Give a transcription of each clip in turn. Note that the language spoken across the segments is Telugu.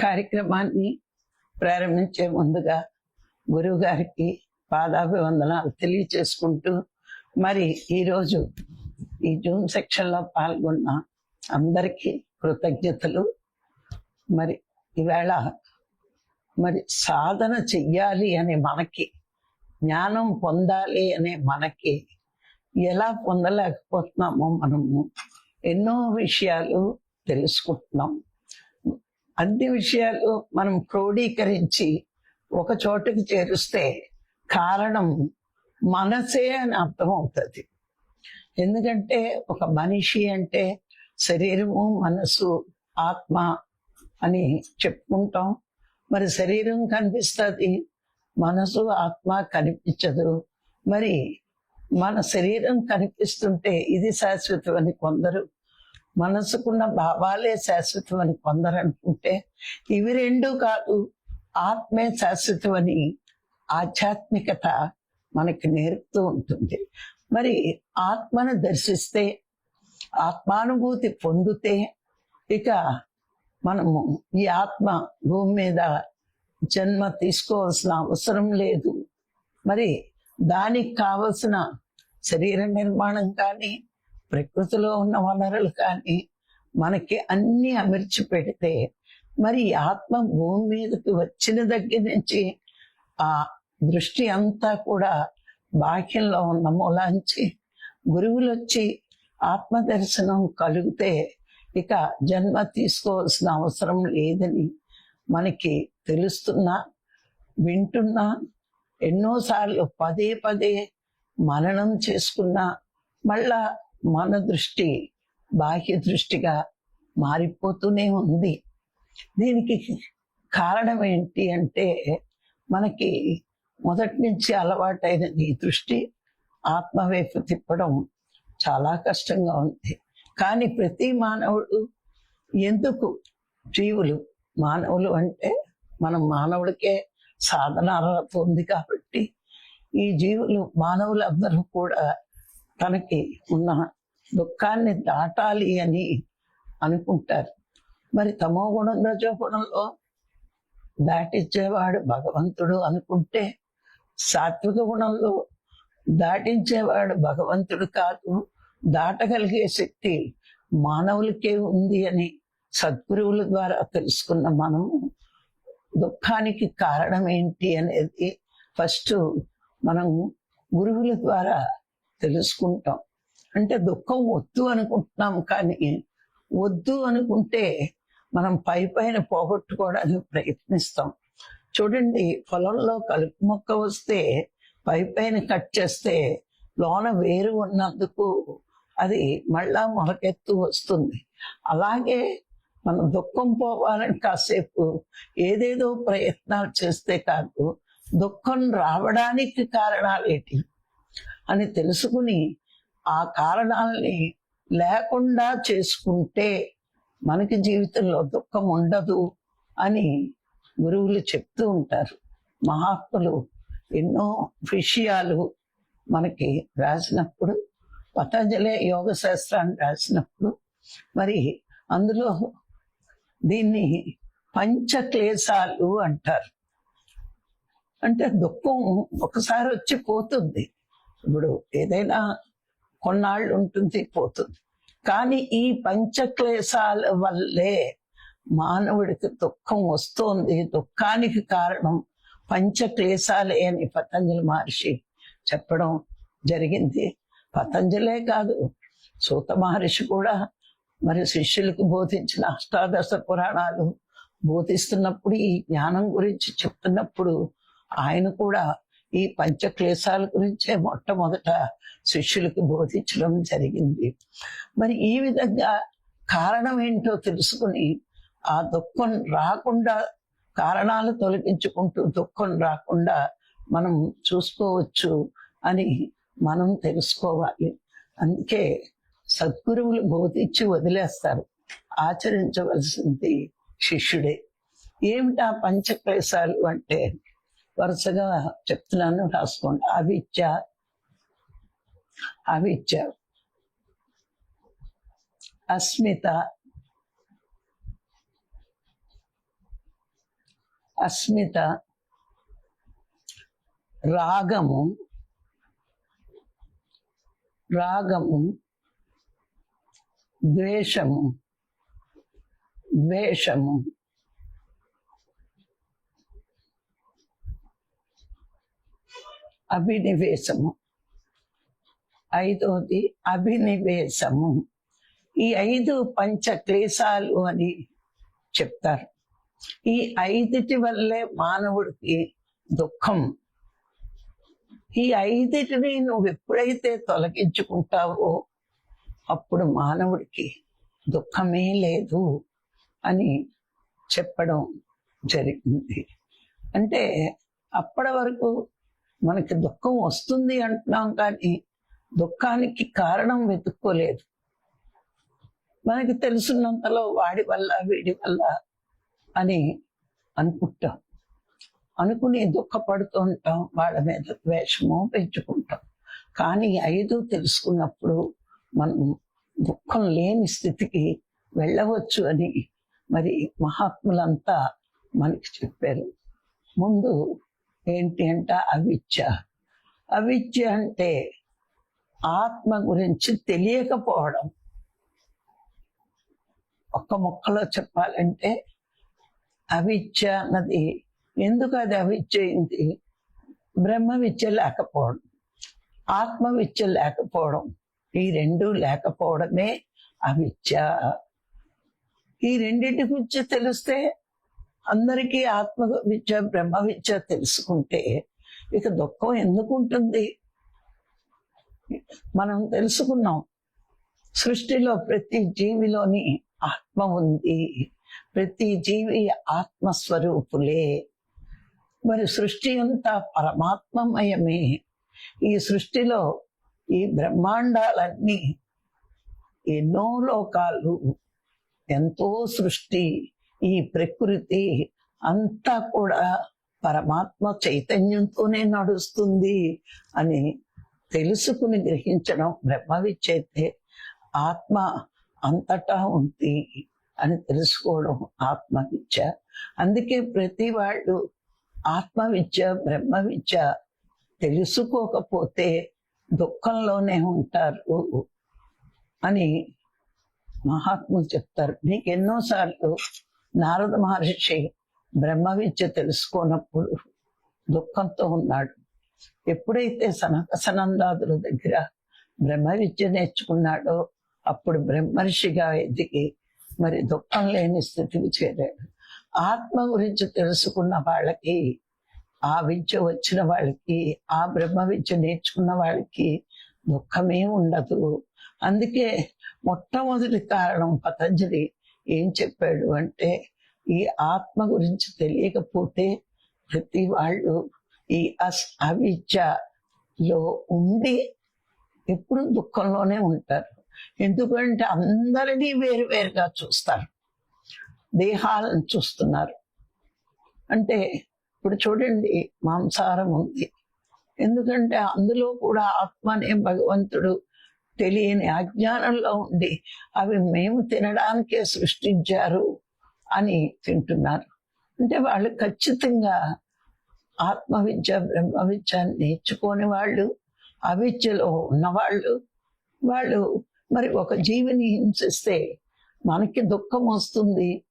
కార్యక్రమాన్ని ప్రారంభించే ముందుగా గురువు గారికి పాదాభివందనాలు తెలియచేసుకుంటూ మరి ఈరోజు ఈ జూమ్ సెక్షన్లో పాల్గొన్న అందరికీ కృతజ్ఞతలు. మరి ఈవేళ మరి సాధన చెయ్యాలి అనే మనకి జ్ఞానం పొందాలి అనే మనకి ఎలా పొందలేకపోతున్నామో మనము ఎన్నో విషయాలు తెలుసుకుంటున్నాం. అన్ని విషయాలు మనం క్రోడీకరించి ఒక చోటుకి చేరుస్తే కారణం మనసే అని అర్థం అవుతుంది ఎందుకంటే ఒక మనిషి అంటే శరీరము మనసు ఆత్మ అని చెప్పుకుంటాం. మరి శరీరం కనిపిస్తుంది మనసు ఆత్మ కనిపించదు. మరి మన శరీరం కనిపిస్తుంటే ఇది శాశ్వతం అని కొందరు మనసుకున్న భావాలే శాశ్వతం అని కొందరు అనుకుంటే ఇవి రెండూ కాదు ఆత్మే శాశ్వతమని ఆధ్యాత్మికత మనకి నేర్పుతూ ఉంటుంది. మరి ఆత్మను దర్శిస్తే ఆత్మానుభూతి పొందితే ఇక మనము ఈ ఆత్మ భూమి మీద జన్మ తీసుకోవాల్సిన అవసరం లేదు. మరి దానికి కావలసిన శరీర నిర్మాణం కానీ ప్రకృతిలో ఉన్న వనరులు కానీ మనకి అన్ని అమర్చి పెడితే మరి ఆత్మ భూమి మీదకి వచ్చిన దగ్గర నుంచి ఆ దృష్టి అంతా కూడా బాహ్యంలో ఉన్న మూలాంచి గురువులు వచ్చి ఆత్మ దర్శనం కలిగితే ఇక జన్మ తీసుకోవాల్సిన అవసరం లేదని మనకి తెలుస్తున్నా వింటున్నా ఎన్నోసార్లు పదే పదే మననం చేసుకున్నా మళ్ళా మన దృష్టి బాహ్య దృష్టిగా మారిపోతూనే ఉంది. దీనికి కారణం ఏంటి అంటే మనకి మొదటి నుంచి అలవాటైన ఈ దృష్టి ఆత్మవైపు తిప్పడం చాలా కష్టంగా ఉంది. కానీ ప్రతి మానవుడు ఎందుకు జీవులు? మానవులు అంటే మనం మానవుడికే సాధన ఉంది కాబట్టి ఈ జీవులు మానవులందరూ కూడా తనకి ఉన్న దుఃఖాన్ని దాటాలి అని అనుకుంటారు. మరి తమో గుణం రజోగుణంలో దాటించేవాడు భగవంతుడు అనుకుంటే సాత్విక గుణంలో దాటించేవాడు భగవంతుడు కాదు. దాటగలిగే శక్తి మానవులకే ఉంది అని సద్గురువుల ద్వారా తెలుసుకున్న మనము దుఃఖానికి కారణం ఏంటి అనేది ఫస్ట్ మనం గురువుల ద్వారా తెలుసుకుంటాం. అంటే దుఃఖం వద్దు అనుకుంటున్నాం కానీ వద్దు అనుకుంటే మనం పై పైన పోగొట్టుకోవడానికి ప్రయత్నిస్తాం. చూడండి పొలంలో కలుపు మొక్క వస్తే పై పైన కట్ చేస్తే లోన వేరు ఉన్నందుకు అది మళ్ళా మొలకెత్తు వస్తుంది. అలాగే మన దుఃఖం పోవాలని కాసేపు ఏదేదో ప్రయత్నాలు చేస్తే కాదు దుఃఖం రావడానికి కారణాలేటి అని తెలుసుకుని ఆ కారణాలని లేకుండా చేసుకుంటే మనకి జీవితంలో దుఃఖం ఉండదు అని గురువులు చెప్తూ ఉంటారు. మహాత్ములు ఎన్నో విషయాలు మనకి రాసినప్పుడు పతంజలి యోగ శాస్త్రాన్ని రాసినప్పుడు మరి అందులో దీన్ని పంచక్లేశాలు అంటారు. అంటే దుఃఖం ఒకసారి వచ్చి పోతుంది. ఇప్పుడు ఏదైనా కొన్నాళ్ళు ఉంటుంది పోతుంది. కానీ ఈ పంచక్లేశాల వల్లే మానవుడికి దుఃఖం వస్తోంది. దుఃఖానికి కారణం పంచక్లేశాలే అని పతంజలి మహర్షి చెప్పడం జరిగింది. పతంజలే కాదు సూత మహర్షి కూడా మరి శిష్యులకు బోధించిన అష్టాదశ పురాణాలు బోధిస్తున్నప్పుడు ఈ జ్ఞానం గురించి చెప్తున్నప్పుడు ఆయన కూడా ఈ పంచక్లేశాల గురించే మొట్టమొదట శిష్యులకు బోధించడం జరిగింది. మరి ఈ విధంగా కారణం ఏంటో తెలుసుకుని ఆ దుఃఖం రాకుండా కారణాలు తొలగించుకుంటూ దుఃఖం రాకుండా మనం చూసుకోవచ్చు అని మనం తెలుసుకోవాలి. అందుకే సద్గురువులు బోధించి వదిలేస్తారు. ఆచరించవలసింది శిష్యుడే. ఏమిటా పంచక్లేశాలు అంటే? వరుసగా చెప్తున్నాను రాసుకోండి. అవిద్య అవిద్య అస్మిత. అస్మిత. రాగము. రాగము. ద్వేషము. ద్వేషము. అభినివేశము. ఐదోది అభినివేశము. ఈ ఐదు పంచ క్లేశాలు అని చెప్తారు. ఈ ఐదుటి వల్లే మానవుడికి దుఃఖం. ఈ ఐదుటిని నువ్వు ఎప్పుడైతే తొలగించుకుంటావో అప్పుడు మానవుడికి దుఃఖమే లేదు అని చెప్పడం జరిగింది. అంటే అప్పటి వరకు మనకి దుఃఖం వస్తుంది అంటున్నాం కానీ దుఃఖానికి కారణం వెతుక్కోలేదు. మనకి తెలుసున్నంతలో వాడి వల్ల వీడి వల్ల అని అనుకుంటాం. అనుకుని దుఃఖపడుతూ ఉంటాం వాళ్ళ మీద ద్వేషము పెంచుకుంటాం. కానీ ఐదు తెలుసుకున్నప్పుడు మనం దుఃఖం లేని స్థితికి వెళ్ళవచ్చు అని మరి మహాత్ములంతా మనకి చెప్పారు. ముందు ఏంటి అంటే అవిద్య అవిద్య అంటే ఆత్మ గురించి తెలియకపోవడం. ఒక్క ముక్కలో చెప్పాలంటే అవిద్య అన్నది. ఎందుకు అది అవిద్య బ్రహ్మ విద్య లేకపోవడం ఆత్మ విద్య లేకపోవడం ఈ రెండు లేకపోవడమే అవిద్య ఈ రెండింటి గురించి తెలిస్తే అందరికీ ఆత్మ విద్య బ్రహ్మ విద్య తెలుసుకుంటే ఇక దుఃఖం ఎందుకు ఉంటుంది మనం తెలుసుకున్నాం సృష్టిలో ప్రతి జీవిలోని ఆత్మ ఉంది ప్రతి జీవి ఆత్మస్వరూపులే. మరి సృష్టి అంతా పరమాత్మమయమే. ఈ సృష్టిలో ఈ బ్రహ్మాండాలన్నీ ఎన్నో లోకాలు ఎంతో సృష్టి. ఈ ప్రకృతి అంతా కూడా పరమాత్మ చైతన్యంతోనే నడుస్తుంది అని తెలుసుకుని గ్రహించడం బ్రహ్మవిచ్చైతే ఆత్మ అంతటా ఉంది అని తెలుసుకోవడం ఆత్మ విద్య అందుకే ప్రతి వాళ్ళు ఆత్మ విద్య బ్రహ్మ విద్య తెలుసుకోకపోతే దుఃఖంలోనే ఉంటారు అని మహాత్ములు చెప్తారు. నీకు ఎన్నోసార్లు నారద మహర్షి బ్రహ్మ విద్య తెలుసుకున్నప్పుడు దుఃఖంతో ఉన్నాడు. ఎప్పుడైతే సనక సనందాదుల దగ్గర బ్రహ్మ విద్య నేర్చుకున్నాడో అప్పుడు బ్రహ్మర్షిగా ఎదిగి మరి దుఃఖం లేని స్థితికి చేరాడు. ఆత్మ గురించి తెలుసుకున్న వాళ్ళకి ఆ విద్య వచ్చిన వాళ్ళకి ఆ బ్రహ్మ విద్య నేర్చుకున్న వాళ్ళకి దుఃఖమే ఉండదు. అందుకే మొట్టమొదటి కారణం పతంజలి. ఏం చెప్పాడు అంటే ఈ ఆత్మ గురించి తెలియకపోతే ప్రతి వాళ్ళు ఈ అస్ అవిద్యలో ఉండి ఎప్పుడు దుఃఖంలోనే ఉంటారు. ఎందుకంటే అందరినీ వేరు వేరుగా చూస్తారు. దేహాలను చూస్తున్నారు. అంటే ఇప్పుడు చూడండి మాంసారం ఉంది. ఎందుకంటే అందులో కూడా ఆత్మ అనే భగవంతుడు తెలియని అజ్ఞానంలో ఉండి అవి మేము తినడానికే సృష్టించారు అని తింటున్నారు. అంటే వాళ్ళు ఖచ్చితంగా ఆత్మవిద్య బ్రహ్మ విద్య నేర్చుకోని వాళ్ళు అవిద్యలో ఉన్నవాళ్ళు వాళ్ళు మరి ఒక జీవిని హింసిస్తే మనకి దుఃఖం వస్తుంది.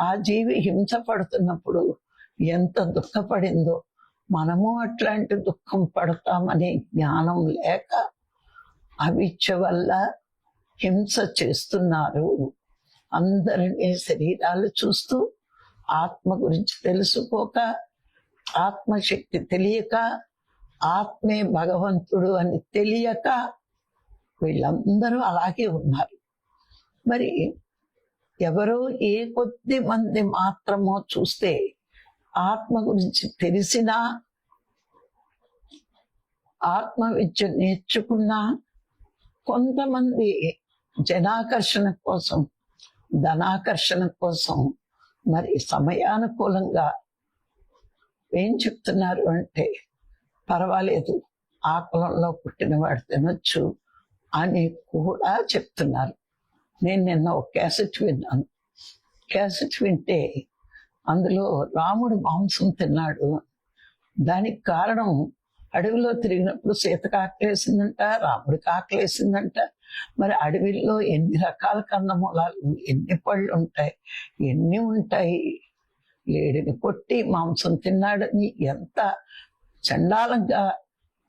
ఆ జీవి హింస పడుతున్నప్పుడు ఎంత దుఃఖపడిందో మనము అట్లాంటి దుఃఖం పడతామనే జ్ఞానం లేక అవిచ్చ వల్ల హింస చేస్తున్నారు. అందరినీ శరీరాలు చూస్తూ ఆత్మ గురించి తెలుసుకోక ఆత్మశక్తి తెలియక ఆత్మే భగవంతుడు అని తెలియక వీళ్ళందరూ అలాగే ఉన్నారు. మరి ఎవరో ఏ కొద్ది మంది మాత్రమో చూస్తే ఆత్మ గురించి తెలిసినా ఆత్మ విద్య నేర్చుకున్నా కొంతమంది జనాకర్షణ కోసం ధనాకర్షణ కోసం మరి సమయానుకూలంగా ఏం చెప్తున్నారు అంటే పర్వాలేదు ఆ కులంలో పుట్టిన వాడు తినొచ్చు అని కూడా చెప్తున్నారు. నేను నిన్న ఒక క్యాసెట్ విన్నాను. క్యాసెట్ వింటే అందులో రాముడు మాంసం తిన్నాడు. దానికి కారణం అడవిలో తిరిగినప్పుడు సీతకు ఆకలేసిందంట రాముడికి ఆకలేసిందంట మరి అడవిలో ఎన్ని రకాల కందమూలాలు ఎన్ని పళ్ళు ఉంటాయి ఎన్ని ఉంటాయి? లేడిని కొట్టి మాంసం తిన్నాడని ఎంత చండాలంగా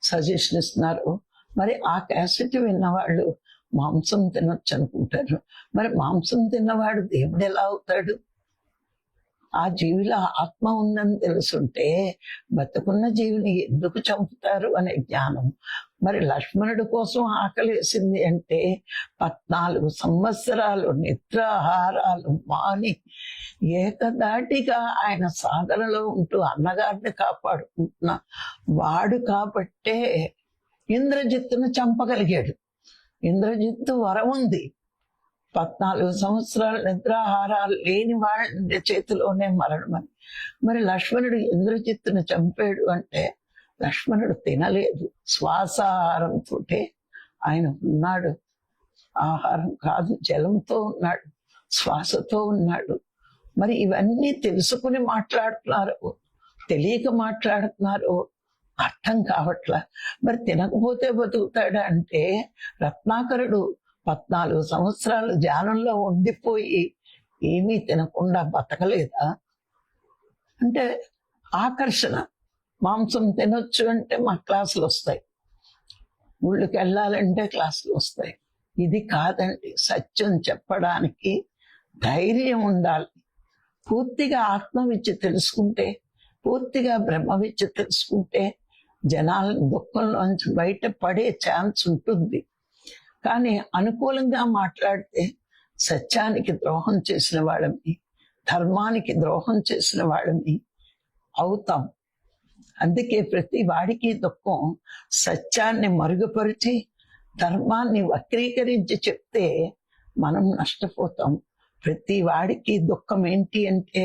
సజెషన్ ఇస్తున్నారు. మరి ఆ క్యాసెట్ విన్నవాళ్ళు మాంసం తినొచ్చు అనుకుంటారు మరి మాంసం తిన్నవాడు దేవుడు ఎలా అవుతాడు? ఆ జీవిలో ఆత్మ ఉందని తెలుసుంటే బతుకున్న జీవిని ఎందుకు చంపుతారు అనే జ్ఞానం. మరి లక్ష్మణుడి కోసం ఆకలేసింది అంటే పద్నాలుగు సంవత్సరాలు నిద్రాహారాలు మాని ఏకదాటిగా ఆయన సాధనలో ఉంటూ అన్నగారిని కాపాడుకుంటున్న వాడు కాబట్టే ఇంద్రజిత్తును చంపగలిగాడు. ఇంద్రజిత్తు వరం ఉంది. పద్నాలుగు సంవత్సరాలు నిద్రాహారాలు లేని వాళ్ళ చేతిలోనే మరణమని. మరి లక్ష్మణుడు ఇంద్రజిత్తును చంపాడు అంటే లక్ష్మణుడు తినలేదు. శ్వాసాహారంతో ఆయన ఉన్నాడు. ఆహారం కాదు జలంతో ఉన్నాడు శ్వాసతో ఉన్నాడు. మరి ఇవన్నీ తెలుసుకుని మాట్లాడుతున్నారు. తెలియక మాట్లాడుతున్నారు. అర్థం కావట్లా. మరి తినకపోతే బతుకుతాడా అంటే రత్నాకరుడు పద్నాలుగు సంవత్సరాలు ధ్యానంలో ఉండిపోయి ఏమీ తినకుండా బతకలేదా? అంటే ఆకర్షణ. మాంసం తినొచ్చు అంటే మా క్లాసులు వస్తాయి. ఊళ్ళకి వెళ్ళాలంటే క్లాసులు వస్తాయి. ఇది కాదండి సత్యం చెప్పడానికి ధైర్యం ఉండాలి. పూర్తిగా ఆత్మ విద్య తెలుసుకుంటే పూర్తిగా బ్రహ్మ విద్య తెలుసుకుంటే జనాలను దుఃఖంలోంచి బయట పడే ఛాన్స్ ఉంటుంది. కానీ అనుకూలంగా మాట్లాడితే సత్యానికి ద్రోహం చేసిన వాళ్ళని ధర్మానికి ద్రోహం చేసిన వాళ్ళని అవుతాం. అందుకే ప్రతి వాడికి దుఃఖం సత్యాన్ని మరుగుపరిచి ధర్మాన్ని వక్రీకరించి చెప్తే మనం నష్టపోతాం. ప్రతి వాడికి దుఃఖం ఏంటి అంటే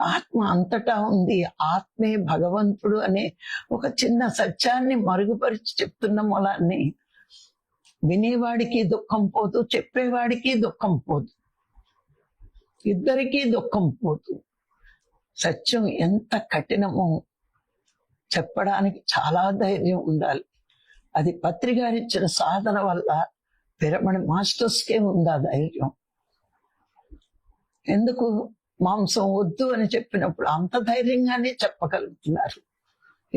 ఆత్మ అంతటా ఉంది. ఆత్మే భగవంతుడు అనే ఒక చిన్న సత్యాన్ని మరుగుపరిచి చెప్తున్న మూలాన్ని వినేవాడికి దుఃఖం పోదు చెప్పేవాడికి దుఃఖం పోదు. ఇద్దరికీ దుఃఖం పోదు. సత్యం ఎంత కఠినమో చెప్పడానికి చాలా ధైర్యం ఉండాలి. అది పత్రికారిచ్చిన సాధన వల్ల పిరమణ మాస్టర్స్కే ఉందా ధైర్యం. ఎందుకు? మాంసం వద్దు అని చెప్పినప్పుడు అంత ధైర్యంగానే చెప్పగలుగుతున్నారు.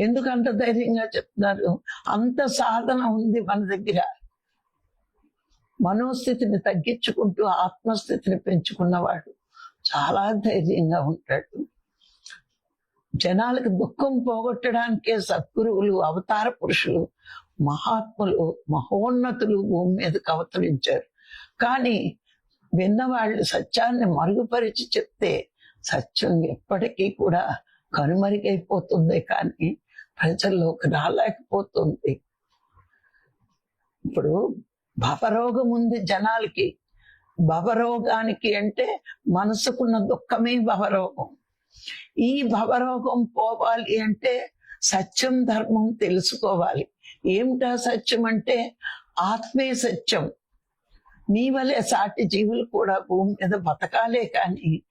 ఎందుకు అంత ధైర్యంగా చెప్తున్నారు? అంత సాధన ఉంది మన దగ్గర. మనోస్థితిని తగ్గించుకుంటూ ఆత్మస్థితిని పెంచుకున్నవాడు చాలా ధైర్యంగా ఉంటాడు. జనాలకు దుఃఖం పోగొట్టడానికే సద్గురువులు అవతార పురుషులు మహాత్ములు మహోన్నతులు భూమి మీదకి అవతరించారు. కానీ విన్నవాళ్ళు సత్యాన్ని మరుగుపరిచి చెప్తే సత్యం ఎప్పటికీ కూడా కనుమరుగైపోతుంది కానీ ప్రజల్లోకి రాలేకపోతుంది. ఇప్పుడు భవరోగం ఉంది జనాలకి. భవరోగానికి అంటే మనసుకున్న దుఃఖమే భవరోగం. ఈ భవరోగం పోవాలి అంటే సత్యం ధర్మం తెలుసుకోవాలి. ఏమిటా సత్యం అంటే ఆత్మే సత్యం. నీ వలె సాటి జీవులు కూడా భూమి మీద బతకాలే కానీ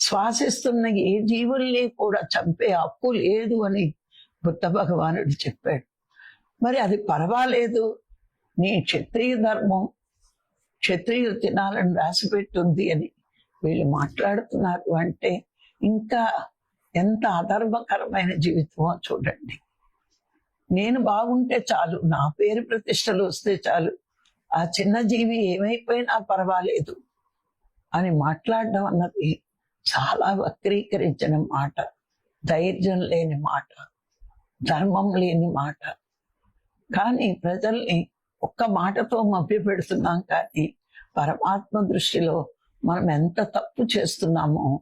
శ్వాసిస్తున్న ఏ జీవుల్ని కూడా చంపే హక్కు లేదు అని బుద్ధ భగవానుడు చెప్పాడు. మరి అది పర్వాలేదు. నీ క్షత్రియ ధర్మం క్షత్రియులు తినాలని రాసిపెట్టుంది అని వీళ్ళు మాట్లాడుతున్నారు అంటే ఇంకా ఎంత అధర్మకరమైన జీవితమో చూడండి. నేను బాగుంటే చాలు నా పేరు ప్రతిష్టలు వస్తే చాలు ఆ చిన్న జీవి ఏమైపోయినా పర్వాలేదు అని మాట్లాడడం అన్నది చాలా వక్రీకరించిన మాట ధైర్యం లేని మాట ధర్మం లేని మాట. కానీ ప్రజల్ని ఒక్క మాటతో మభ్య పెడుతున్నాం కానీ పరమాత్మ దృష్టిలో మనం ఎంత తప్పు చేస్తున్నామో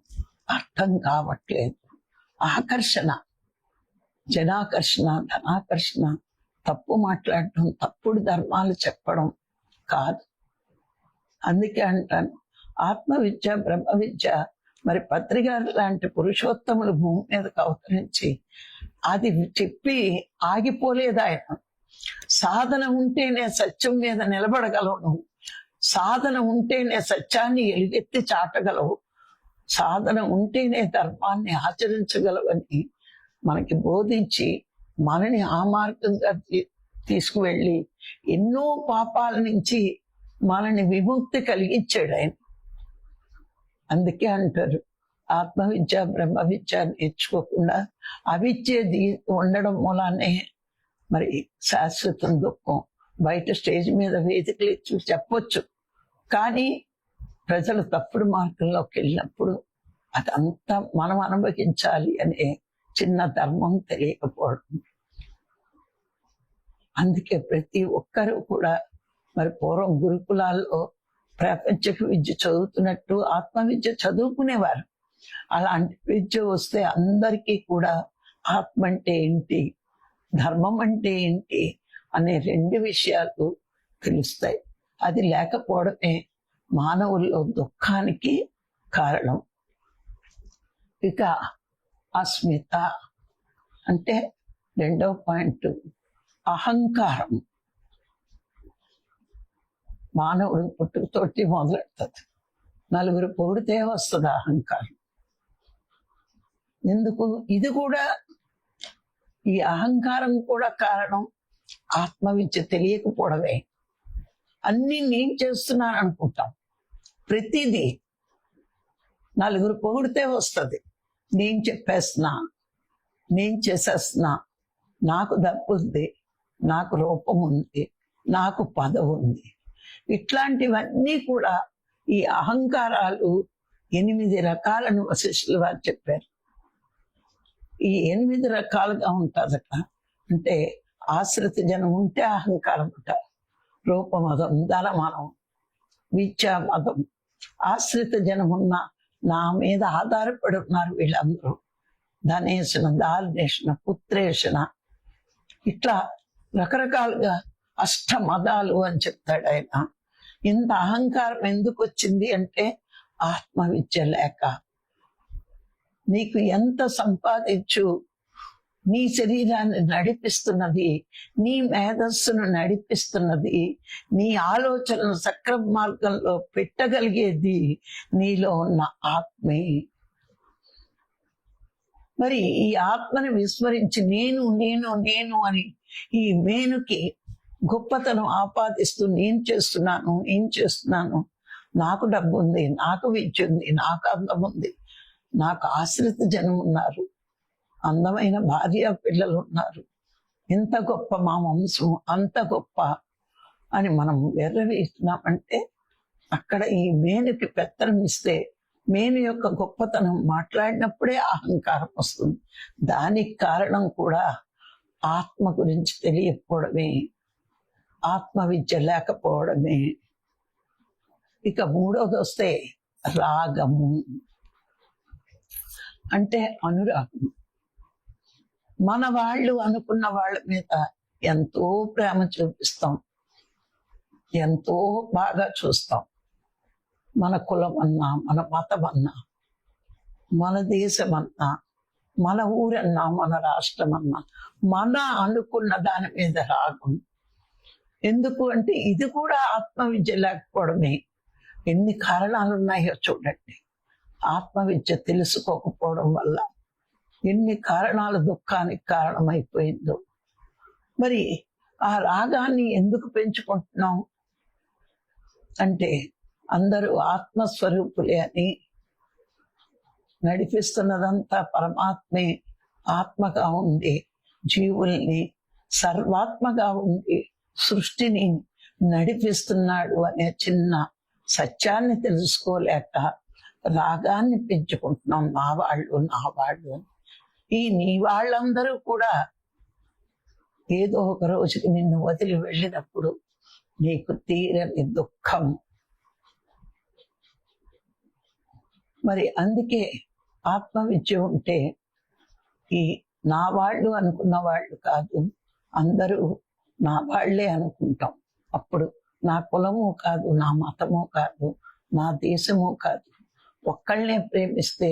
అర్థం కావట్లేదు. ఆకర్షణ జనాకర్షణ ధనాకర్షణ తప్పు మాట్లాడటం తప్పుడు ధర్మాలు చెప్పడం కాదు. అందుకే అంటాను ఆత్మ విద్య బ్రహ్మ విద్య మరి పత్రికారు లాంటి పురుషోత్తములు భూమి మీదకి అవతరించి అది చెప్పి ఆగిపోలేదు ఆయన. సాధన ఉంటేనే సత్యం మీద నిలబడగలవు నువ్వు. సాధన ఉంటేనే సత్యాన్ని ఎలుగెత్తి చాటగలవు. సాధన ఉంటేనే ధర్మాన్ని ఆచరించగలవని మనకి బోధించి మనని ఆ మార్గంగా తీసుకువెళ్ళి ఎన్నో పాపాల నుంచి మనని విముక్తి కలిగించాడు ఆయన. అందుకే అంటారు ఆత్మ విద్య బ్రహ్మ విద్య నేర్చుకోకుండా అవిద్య ఉండడం మూలానే మరి శాశ్వతం దుఃఖం. బయట స్టేజ్ మీద వేదికలు ఇచ్చి చెప్పొచ్చు. కానీ ప్రజలు తప్పుడు మార్గంలోకి వెళ్ళినప్పుడు అదంతా మనం అనుభవించాలి అనే చిన్న ధర్మం తెలియకపోవడం. అందుకే ప్రతి ఒక్కరూ కూడా మరి పూర్వం గురుకులాల్లో ప్రపంచక విద్య చదువుతున్నట్టు ఆత్మ విద్య చదువుకునేవారు. అలాంటి విద్య వస్తే అందరికీ కూడా ఆత్మ అంటే ఏంటి? ధర్మం అంటే ఏంటి అనే రెండు విషయాలు తెలుస్తాయి. అది లేకపోవడమే మానవుల్లో దుఃఖానికి కారణం. ఇక అస్మిత అంటే రెండవ పాయింట్ అహంకారం. మానవుడు పుట్టుకతోటి మొదలెడుతుంది. నలుగురు పొగిడితే వస్తుంది అహంకారం. ఎందుకు? ఇది కూడా ఈ అహంకారం కూడా కారణం ఆత్మవిద్య తెలియకపోవడమే. అన్ని నేను చేస్తున్నాను అనుకుంటాం. ప్రతిదీ నలుగురు పొగిడితే వస్తుంది. నేను చెప్పేస్తున్నా నేను చేసేస్తున్నా నాకు డబ్బు ఉంది నాకు రూపం ఉంది నాకు పదవి ఉంది. ఇట్లాంటివన్నీ కూడా ఈ అహంకారాలు ఎనిమిది రకాలను వశిష్ఠులు వారు చెప్పారు. ఈ ఎనిమిది రకాలుగా ఉంటుందట. అంటే ఆశ్రిత జనం ఉంటే అహంకారం ఉంటారు రూపమదం ధనమనం విద్యా మతం ఆశ్రిత జనం ఉన్న నా మీద ఆధారపడి ఉన్నారు వీళ్ళందరూ. ధనేషణ దాల్నేషణ పుత్రేషణ ఇట్లా రకరకాలుగా అష్ట మదాలు అని చెప్తాడు ఆయన. ఇంత అహంకారం ఎందుకు వచ్చింది అంటే ఆత్మ విద్య లేక. నీకు ఎంత సంపాదించు? నీ శరీరాన్ని నడిపిస్తున్నది నీ మేధస్సును నడిపిస్తున్నది నీ ఆలోచనను సక్రమ మార్గంలో పెట్టగలిగేది నీలో ఉన్న ఆత్మే. మరి ఈ ఆత్మని విస్మరించి నేను నేను నేను అని ఈ మేనుకి గొప్పతనం ఆపాదిస్తూ నేను చేస్తున్నాను నేను చేస్తున్నాను. నాకు డబ్బు ఉంది నాకు విద్య ఉంది నాకు అందం ఉంది. నాకు ఆశ్రిత జనం ఉన్నారు. అందమైన భార్య పిల్లలు ఉన్నారు. ఇంత గొప్ప మా వంశం అంత గొప్ప అని మనం వెర్రవేస్తున్నామంటే అక్కడ ఈ మేనుకి పెత్తనం ఇస్తే మేను యొక్క గొప్పతనం మాట్లాడినప్పుడే అహంకారం వస్తుంది. దానికి కారణం కూడా ఆత్మ గురించి తెలియకపోవడమే. ఆత్మ విద్య లేకపోవడమే. ఇక మూడవది వస్తే రాగము. అంటే అనురాగం మన వాళ్ళు అనుకున్న వాళ్ళ మీద ఎంతో ప్రేమ చూపిస్తాం. ఎంతో బాగా చూస్తాం. మన కులం అన్నా మన మతం అన్నా మన దేశం అన్నా మన ఊరన్నా మన రాష్ట్రం అన్నా మన అనుకున్న దాని మీద రాగం. ఎందుకు అంటే ఇది కూడా ఆత్మ విద్య లేకపోవడమే. ఎన్ని కారణాలు ఉన్నాయో చూడండి. ఆత్మవిద్య తెలుసుకోకపోవడం వల్ల ఎన్ని కారణాలు దుఃఖానికి కారణమైపోయిందో. మరి ఆ రాగాన్ని ఎందుకు పెంచుకుంటున్నాం? అంటే అందరూ ఆత్మస్వరూపులే అని నడిపిస్తున్నదంతా పరమాత్మే ఆత్మగా ఉండి జీవుల్ని సర్వాత్మగా ఉండి సృష్టిని నడిపిస్తున్నాడు అనే చిన్న సత్యాన్ని తెలుసుకోలేక రాగాన్ని పెంచుకుంటున్నాం నా వాళ్ళు నా వాళ్ళు. ఈ నీ వాళ్ళందరూ కూడా ఏదో ఒక రోజుకి నిన్ను వదిలి వెళ్ళినప్పుడు నీకు తీరని దుఃఖం. మరి అందుకే ఆత్మవిద్య ఉంటే ఈ నా వాళ్ళు అనుకున్న వాళ్ళు కాదు అందరూ నా వాళ్ళే అనుకుంటాం. అప్పుడు నా కులము కాదు నా మతము కాదు నా దేశము కాదు. ఒక్కళ్ళనే ప్రేమిస్తే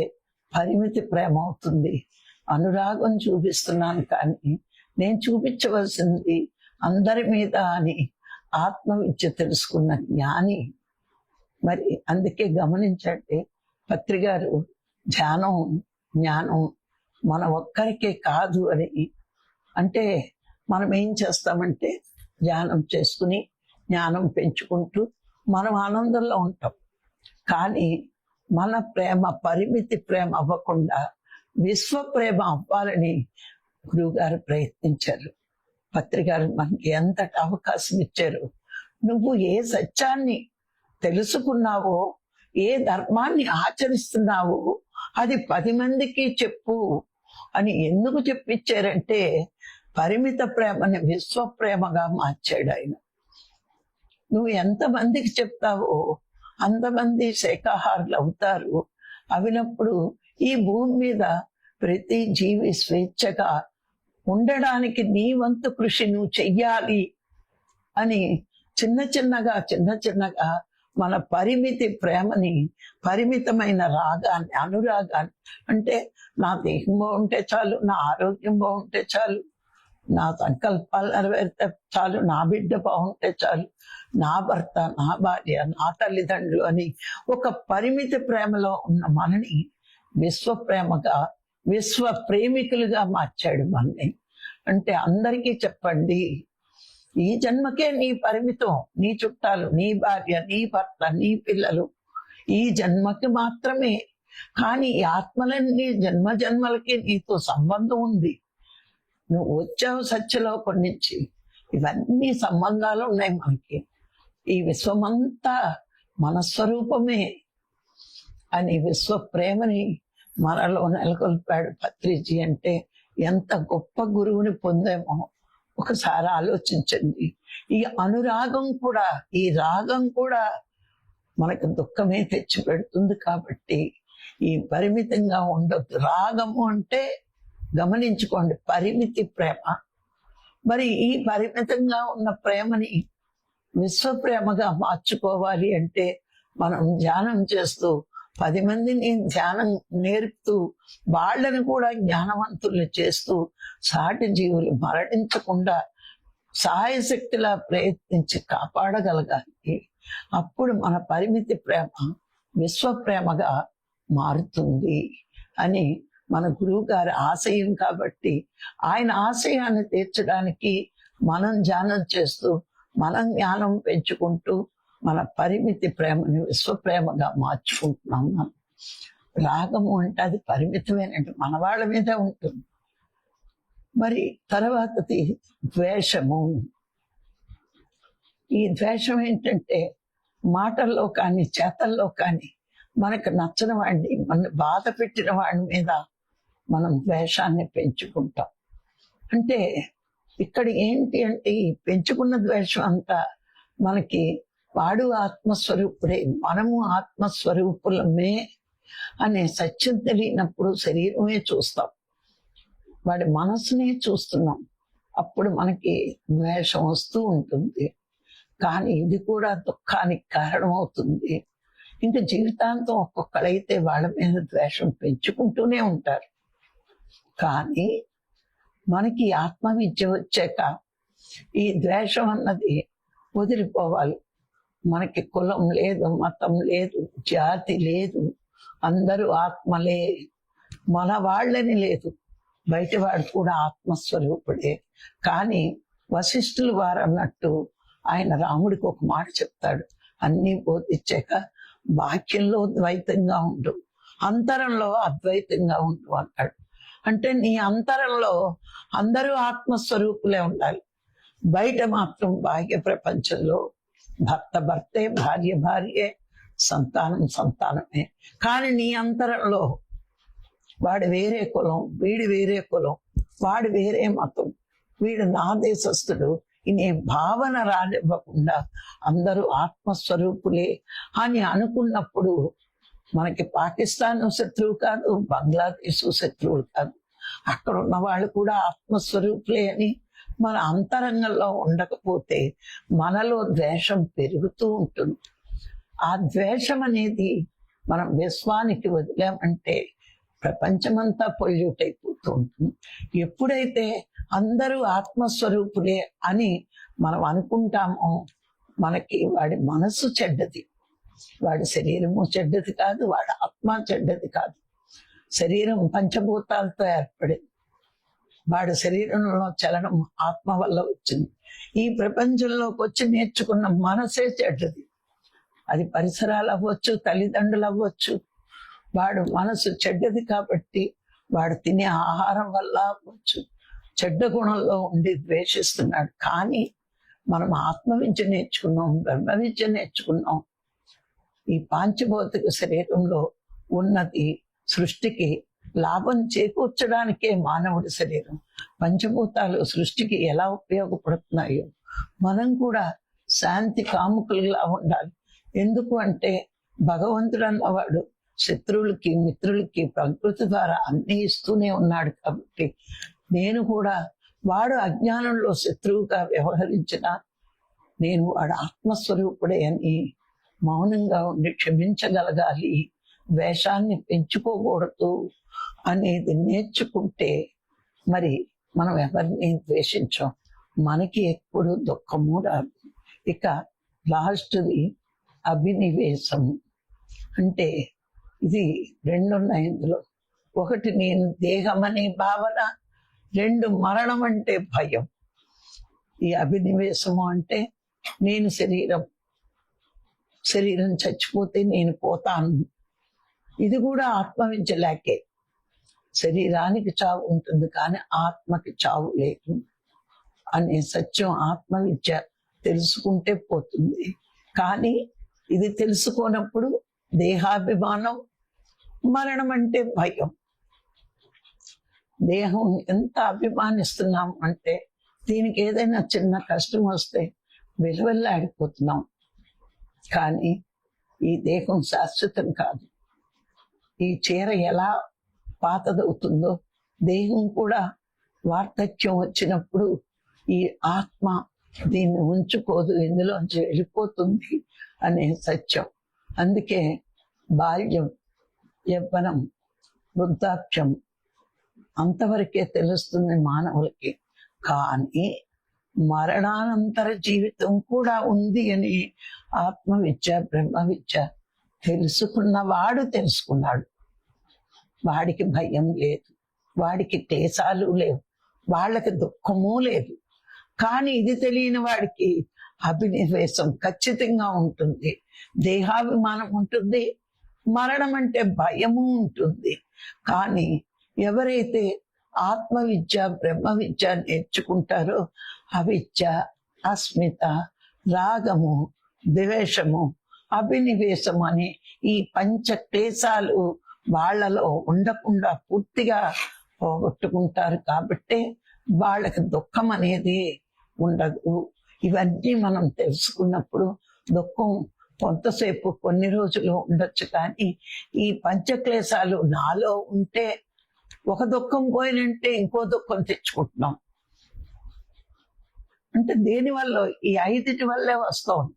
పరిమితి ప్రేమ అవుతుంది అనురాగం చూపిస్తున్నాను కానీ నేను చూపించవలసింది అందరి మీద అని ఆత్మ విద్య తెలుసుకున్న జ్ఞాని. మరి అందుకే గమనించండి పత్రిగారు ధ్యానం జ్ఞానం మన ఒక్కరికే కాదు అని. అంటే మనం ఏం చేస్తామంటే ధ్యానం చేసుకుని జ్ఞానం పెంచుకుంటూ మనం ఆనందంలో ఉంటాం. కానీ మన ప్రేమ పరిమితి ప్రేమ అవ్వకుండా విశ్వ ప్రేమ అవ్వాలని గురువుగారు ప్రయత్నించారు. పత్రికారు మనకి ఎంతటి అవకాశం ఇచ్చారు. నువ్వు ఏ సత్యాన్ని తెలుసుకున్నావో ఏ ధర్మాన్ని ఆచరిస్తున్నావో అది పది మందికి చెప్పు అని ఎందుకు చెప్పించారంటే పరిమిత ప్రేమని విశ్వ ప్రేమగా మార్చాడు ఆయన. నువ్వు ఎంతమందికి చెప్తావో అంతమంది శాఖాహారులు అవుతారు అవినప్పుడు ఈ భూమి మీద ప్రతి జీవి స్వేచ్ఛగా ఉండడానికి నీ వంతు కృషి నువ్వు చెయ్యాలి అని చిన్న చిన్నగా చిన్న చిన్నగా మన పరిమితి ప్రేమని పరిమితమైన రాగాన్ని అనురాగాన్ని అంటే నా దేహం బాగుంటే చాలు నా ఆరోగ్యం బాగుంటే చాలు నా సంకల్పాలు నెరవేరితే చాలు నా బిడ్డ బాగుంటే చాలు నా భర్త నా భార్య నా తల్లిదండ్రులు అని ఒక పరిమిత ప్రేమలో ఉన్న మనని విశ్వ ప్రేమగా విశ్వ ప్రేమికులుగా మార్చాడు మనని. అంటే అందరికీ చెప్పండి ఈ జన్మకే నీ పరిమితం నీ చుట్టాలు నీ భార్య నీ భర్త నీ పిల్లలు. ఈ జన్మకి మాత్రమే కానీ ఆత్మలన్నీ జన్మ జన్మలకి నీతో సంబంధం ఉంది. నువ్వు వచ్చావు సత్యలోకం నుంచి ఇవన్నీ సంబంధాలు ఉన్నాయి మనకి ఈ విశ్వమంతా మన స్వరూపమే అని విశ్వ ప్రేమని మనలో నెలకొల్పాడు పత్రిజీ అంటే ఎంత గొప్ప గురువుని పొందేమో ఒకసారి ఆలోచించండి. ఈ అనురాగం కూడా ఈ రాగం కూడా మనకు దుఃఖమే తెచ్చి పెడుతుంది కాబట్టి ఈ పరిమితంగా ఉండొద్దు. రాగము అంటే గమనించుకోండి. పరిమితి ప్రేమ. మరి ఈ పరిమితంగా ఉన్న ప్రేమని విశ్వప్రేమగా మార్చుకోవాలి అంటే మనం ధ్యానం చేస్తూ పది మందిని ధ్యానం నేర్పుతూ వాళ్ళని కూడా జ్ఞానవంతులు చేస్తూ సాటి జీవులు మరణించకుండా సహాయశక్తిలా ప్రయత్నించి కాపాడగలగాలి. అప్పుడు మన పరిమితి ప్రేమ విశ్వప్రేమగా మారుతుంది అని మన గురువు గారి ఆశయం కాబట్టి ఆయన ఆశయాన్ని తీర్చడానికి మనం ధ్యానం చేస్తూ మనం జ్ఞానం పెంచుకుంటూ మన పరిమితి ప్రేమని విశ్వప్రేమగా మార్చుకుంటున్నాం మనం. రాగము అంటే అది పరిమితమేనంటే మన వాళ్ళ మీదే ఉంటుంది. మరి తర్వాతది ద్వేషము. ఈ ద్వేషం ఏంటంటే మాటల్లో కానీ చేతల్లో కానీ మనకు నచ్చని వాడిని మన బాధ పెట్టిన వాడి మీద మనం ద్వేషాన్ని పెంచుకుంటాం. అంటే ఇక్కడ ఏంటి అంటే ఈ పెంచుకున్న ద్వేషం అంతా మనకి వాడు ఆత్మస్వరూపుడే మనము ఆత్మస్వరూపులమే అనే సత్యం తెలియనప్పుడు శరీరమే చూస్తాం. వాడి మనసునే చూస్తున్నాం. అప్పుడు మనకి ద్వేషం వస్తూ ఉంటుంది. కానీ ఇది కూడా దుఃఖానికి కారణమవుతుంది. ఇంకా జీవితాంతం ఒక్కొక్కడైతే వాళ్ళ మీద ద్వేషం పెంచుకుంటూనే ఉంటారు. కానీ మనకి ఆత్మ విద్య వచ్చాక ఈ ద్వేషం అన్నది వదిలిపోవాలి. మనకి కులం లేదు మతం లేదు జాతి లేదు అందరూ ఆత్మలే. మన వాళ్ళని లేదు. బయట వాడు కూడా ఆత్మస్వరూపుడే. కానీ వశిష్ఠులు వారు అన్నట్టు ఆయన రాముడికి ఒక మాట చెప్తాడు. అన్నీ బోధించాక వాక్యంలో ద్వైతంగా ఉండు అంతరంలో అద్వైతంగా ఉండు అంటాడు. అంటే నీ అంతరంలో అందరూ ఆత్మస్వరూపులే ఉండాలి. బయట మాత్రం బాహ్య ప్రపంచంలో భర్త భర్తే భార్య భార్యే సంతానం సంతానమే. కానీ నీ అంతరంలో వాడు వేరే కులం వీడు వేరే కులం వాడు వేరే మతం వీడు నా దేశస్థుడు ఇనే భావన రానివ్వకుండా అందరూ ఆత్మస్వరూపులే అని అనుకున్నప్పుడు మనకి పాకిస్తాన్ శత్రువు కాదు బంగ్లాదేశ్ శత్రువులు కాదు. అక్కడ ఉన్న వాళ్ళు కూడా ఆత్మస్వరూపులే అని మన అంతరంగంలో ఉండకపోతే మనలో ద్వేషం పెరుగుతూ ఉంటుంది. ఆ ద్వేషం అనేది మనం విశ్వానికి వదిలామంటే ప్రపంచమంతా పొల్యూట్ అయిపోతూ ఉంటుంది. ఎప్పుడైతే అందరూ ఆత్మస్వరూపులే అని మనం అనుకుంటామో మనకి వాడి మనసు చెడ్డది. వాడి శరీరము చెడ్డది కాదు వాడి ఆత్మ చెడ్డది కాదు. శరీరం పంచభూతాలతో ఏర్పడింది. వాడి శరీరంలో చలనం ఆత్మ వల్ల వచ్చింది. ఈ ప్రపంచంలోకి వచ్చి నేర్చుకున్న మనసే చెడ్డది. అది పరిసరాలు అవ్వచ్చు తల్లిదండ్రులు అవ్వచ్చు. వాడు మనసు చెడ్డది కాబట్టి వాడు తినే ఆహారం వల్ల అవ్వచ్చు. చెడ్డ గుణంలో ఉండి ద్వేషిస్తున్నాడు. కానీ మనం ఆత్మ విద్య నేర్చుకున్నాం బ్రహ్మ విద్య నేర్చుకున్నాం. ఈ పాంచభౌతిక శరీరంలో ఉన్నది సృష్టికి లాభం చేకూర్చడానికే మానవుడి శరీరం. పంచభూతాలు సృష్టికి ఎలా ఉపయోగపడుతున్నాయో మనం కూడా శాంతి కాముకులుగా ఉండాలి. ఎందుకు అంటే భగవంతుడు అన్నవాడు శత్రువులకి మిత్రులకి ప్రకృతి ద్వారా అన్ని ఇస్తూనే ఉన్నాడు కాబట్టి నేను కూడా వాడు అజ్ఞానంలో శత్రువుగా వ్యవహరించిన నేను వాడు ఆత్మస్వరూపుడే అని మౌనంగా ఉండి క్షమించగలగాలి. వేషాన్ని పెంచుకోకూడదు అనేది నేర్చుకుంటే మరి మనం ఎవరిని ద్వేషించాం? మనకి ఎప్పుడు దుఃఖము రాదు. ఇక లాస్ట్ది అభినివేశం. అంటే ఇది రెండున్నాయి ఇందులో. ఒకటి నేను దేహం అనే భావన రెండు మరణం అంటే భయం. ఈ అభినివేశము అంటే నేను శరీరం. శరీరం చచ్చిపోతే నేను పోతాను. ఇది కూడా ఆత్మవించలేకే. శరీరానికి చావు ఉంటుంది కానీ ఆత్మకి చావు లేదు అనే సత్యం ఆత్మవిద్య తెలుసుకుంటే పోతుంది. కానీ ఇది తెలుసుకోనప్పుడు దేహాభిమానం మరణం అంటే భయం. దేహం ఎంత అభిమానిస్తున్నాం అంటే దీనికి ఏదైనా చిన్న కష్టం వస్తే వెలువెల్లాడిపోతున్నాం. కానీ ఈ దేహం శాశ్వతం కాదు. ఈ చీర ఎలా పాతదవుతుందో దేహం కూడా వార్ధక్యం వచ్చినప్పుడు ఈ ఆత్మ దీన్ని ఉంచుకోదు ఇందులోంచి వెళ్ళిపోతుంది అనే సత్యం. అందుకే బాల్యం యవ్వనం వృద్ధాప్యం అంతవరకే తెలుస్తుంది మానవులకి. కానీ మరణానంతర జీవితం కూడా ఉంది అని ఆత్మ విద్య బ్రహ్మ విద్య తెలుసుకున్నవాడు తెలుసుకున్నాడు. వాడికి భయం లేదు. వాడికి క్లేశాలు లేవు. వాళ్ళకి దుఃఖము లేదు. కానీ ఇది తెలియని వాడికి అభినివేశం ఖచ్చితంగా ఉంటుంది. దేహాభిమానం ఉంటుంది. మరణం అంటే భయము ఉంటుంది. కానీ ఎవరైతే ఆత్మ విద్య బ్రహ్మ విద్య నేర్చుకుంటారో అవిద్య అస్మిత రాగము ద్వేషము అభినివేశం అనే ఈ పంచ క్లేశాలు వాళ్ళలో ఉండకుండా పూర్తిగా పోగొట్టుకుంటారు కాబట్టి వాళ్ళకి దుఃఖం అనేది ఉండదు. ఇవన్నీ మనం తెలుసుకున్నప్పుడు దుఃఖం కొంతసేపు కొన్ని రోజులు ఉండొచ్చు కానీ ఈ పంచక్లేశాలు నాలో ఉంటే ఒక దుఃఖం పోయినంటే ఇంకో దుఃఖం తెచ్చుకుంటున్నాం. అంటే దేనివల్ల ఈ ఐదిటి వల్లే వస్తాం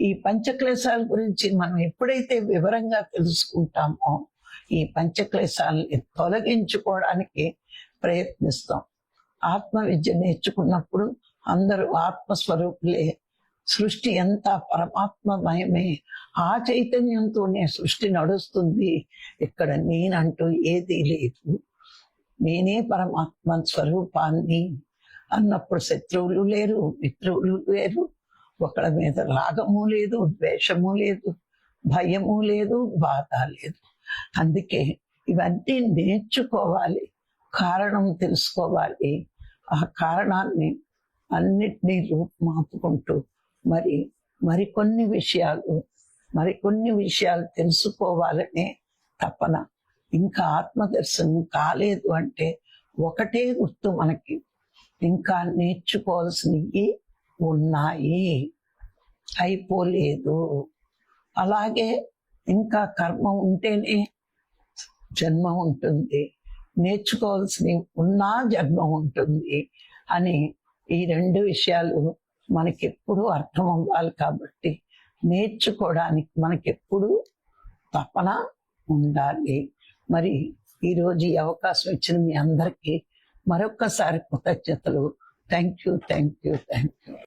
ఈ పంచక్లేశాల గురించి మనం ఎప్పుడైతే వివరంగా తెలుసుకుంటామో ఈ పంచక్లేశాలని తొలగించుకోవడానికి ప్రయత్నిస్తాం. ఆత్మ విద్య నేర్చుకున్నప్పుడు అందరూ ఆత్మస్వరూపులే. సృష్టి ఎంత పరమాత్మమయమే. ఆ చైతన్యంతోనే సృష్టి నడుస్తుంది. ఇక్కడ నేనంటూ ఏదీ లేదు. నేనే పరమాత్మ స్వరూపాన్ని అన్నప్పుడు శత్రువులు లేరు మిత్రువులు లేరు. ఒకళ్ళ మీద రాగము లేదు ద్వేషము లేదు భయము లేదు బాధ లేదు. అందుకే ఇవన్నీ నేర్చుకోవాలి కారణం తెలుసుకోవాలి. ఆ కారణాన్ని అన్నిటినీ రూపుమాపుకుంటూ మరి మరికొన్ని విషయాలు మరికొన్ని విషయాలు తెలుసుకోవాలనే తపన. ఇంకా ఆత్మదర్శనం కాలేదు అంటే ఒకటే గుర్తు మనకి. ఇంకా నేర్చుకోవాల్సినవి ఉన్నాయి. అయిపోలేదు. అలాగే ఇంకా కర్మ ఉంటేనే జన్మ ఉంటుంది. నేర్చుకోవాల్సినవి ఉన్నా జన్మ ఉంటుంది అని ఈ రెండు విషయాలు మనకెప్పుడు అర్థం అవ్వాలి కాబట్టి నేర్చుకోవడానికి మనకెప్పుడు తపన ఉండాలి. మరి ఈరోజు ఈ అవకాశం ఇచ్చిన మీ అందరికీ మరొక్కసారి కృతజ్ఞతలు. Thank you thank you thank you